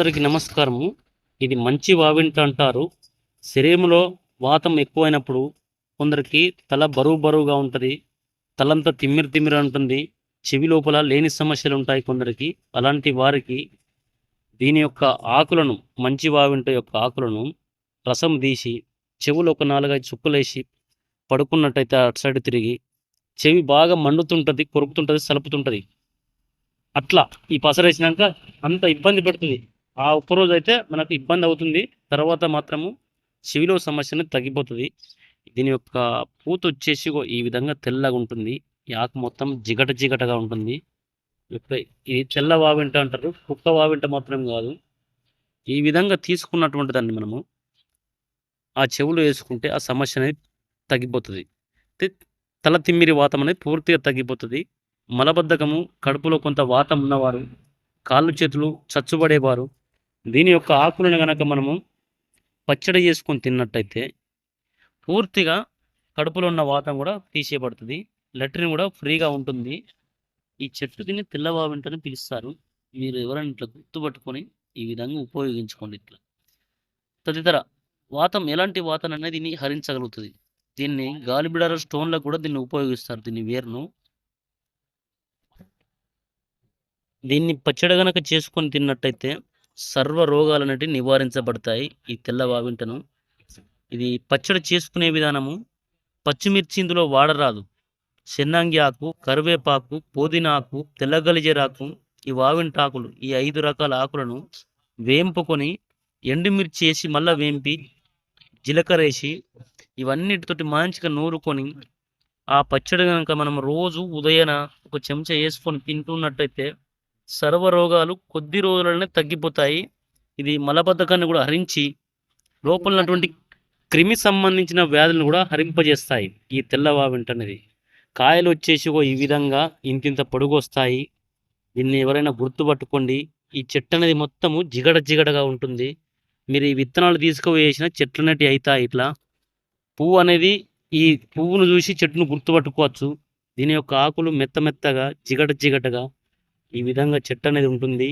అందరికీ నమస్కారము. ఇది మంచి వావింట అంటారు. శరీరంలో వాతం ఎక్కువైనప్పుడు కొందరికి తల బరువు బరువుగా ఉంటుంది. తలంతా తిమ్మిరి తిమ్మిరి ఉంటుంది చెవి లోపల లేని సమస్యలు ఉంటాయి కొందరికి. అలాంటి వారికి దీని యొక్క ఆకులను మంచి వావింట యొక్క ఆకులను రసం తీసి చెవులు ఒక నాలుగైదు చుక్కలేసి పడుకున్నట్టయితే అటు సైడ్ తిరిగి చెవి బాగా మండుతుంటుంది కొరుకుతుంటుంది సలుపుతుంటుంది. అట్లా ఈ పసరేసినాక అంత ఇబ్బంది పెడుతుంది. ఆ ఒక్క రోజు అయితే మనకు ఇబ్బంది అవుతుంది. తర్వాత మాత్రము చెవిలో సమస్యను తగ్గిపోతుంది. దీని యొక్క పూత వచ్చేసి ఈ విధంగా తెల్లగా ఉంటుంది. ఈ ఆకు మొత్తం జిగట జిగటగా ఉంటుంది. ఇది తెల్ల వావింట అంటారు. కుక్క వావింట మాత్రం కాదు. ఈ విధంగా తీసుకున్నటువంటి దాన్ని మనము ఆ చెవులు వేసుకుంటే ఆ సమస్య అనేది తగ్గిపోతుంది. తల తిమ్మిరి వాతం అనేది పూర్తిగా తగ్గిపోతుంది. మలబద్ధకము కడుపులో కొంత వాతం ఉన్నవారు కాళ్ళు చేతులు చచ్చుబడేవారు దీని యొక్క ఆకులను గనక మనము పచ్చడి చేసుకొని తిన్నట్టయితే పూర్తిగా కడుపులో ఉన్న వాతం కూడా తీసేయబడుతుంది. లెట్రిన్ కూడా ఫ్రీగా ఉంటుంది. ఈ చెట్టు దీన్ని తెల్లవావింటని పిలుస్తారు. మీరు ఎవరైనా ఇట్లా గుర్తుపట్టుకొని ఈ విధంగా ఉపయోగించుకోండి ఇట్లా. తదితర వాతం ఎలాంటి వాతం అనేది దీన్ని హరించగలుగుతుంది. దీన్ని గాలిబిడార స్టోన్లకు కూడా దీన్ని ఉపయోగిస్తారు దీన్ని వేరును. దీన్ని పచ్చడి గనక చేసుకొని తిన్నట్టయితే సర్వ రోగాలు నివారించబడతాయి ఈ తెల్ల వావింటను ఇది పచ్చడి చేసుకునే విధానము. పచ్చిమిర్చి ఇందులో వాడరాదు. చెన్నంగి ఆకు కరివేపాకు పుదీనాకు తెల్లగలిజరాకు ఈ వావింటాకులు ఈ ఐదు రకాల ఆకులను వేంపుకొని ఎండుమిర్చి వేసి మళ్ళీ వేంపి జీలకర్ర వేసి ఇవన్నిటితోటి మంచిగా నూరుకొని ఆ పచ్చడి కనుక మనం రోజు ఉదయాన ఒక చెంచా వేసుకొని తింటున్నట్టయితే సర్వ రోగాలు కొద్ది రోజులనే తగ్గిపోతాయి. ఇది మలబద్ధకాన్ని కూడా హరించి లోపల ఉన్నటువంటి క్రిమి సంబంధించిన వ్యాధులను కూడా హరింపజేస్తాయి. ఈ తెల్లవావింట అనేది. కాయలు వచ్చేసి ఈ విధంగా ఇంతింత పొడుగు వస్తాయి దీన్ని ఎవరైనా గుర్తుపట్టుకోండి. ఈ చెట్టు అనేది మొత్తము జిగడ జిగడగా ఉంటుంది. మీరు ఈ విత్తనాలు తీసుకువేసిన చెట్లు అనేటివి అవుతాయి ఇట్లా. పువ్వు అనేది ఈ పువ్వును చూసి చెట్టును గుర్తుపట్టుకోవచ్చు. దీని యొక్క ఆకులు మెత్త మెత్తగా జిగట జిగటగా ఈ విధంగా చెట్టు అనేది ఉంటుంది.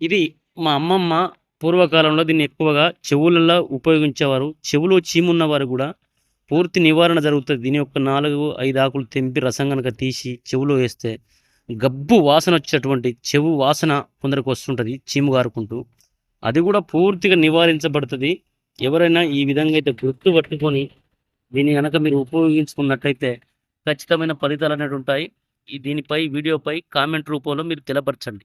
ఇది మా అమ్మమ్మ పూర్వకాలంలో దీన్ని ఎక్కువగా చెవులలో ఉపయోగించేవారు. చెవులో చీమున్న వారు కూడా పూర్తి నివారణ జరుగుతుంది. దీని యొక్క నాలుగు ఐదు ఆకులు తెంపి రసం కనుక తీసి చెవులో వేస్తే గబ్బు వాసన వచ్చేటువంటి చెవు వాసన కొందరికి వస్తుంటుంది చీము గారుకుంటూ. అది కూడా పూర్తిగా నివారించబడుతుంది. ఎవరైనా ఈ విధంగా అయితే గుర్తు పట్టుకొని దీన్ని కనుక మీరు ఉపయోగించుకున్నట్లయితే ఖచ్చితమైన ఫలితాలు అనేవి ఉంటాయి. దీనిపై వీడియోపై కామెంట్ రూపంలో మీరు తెలపరచండి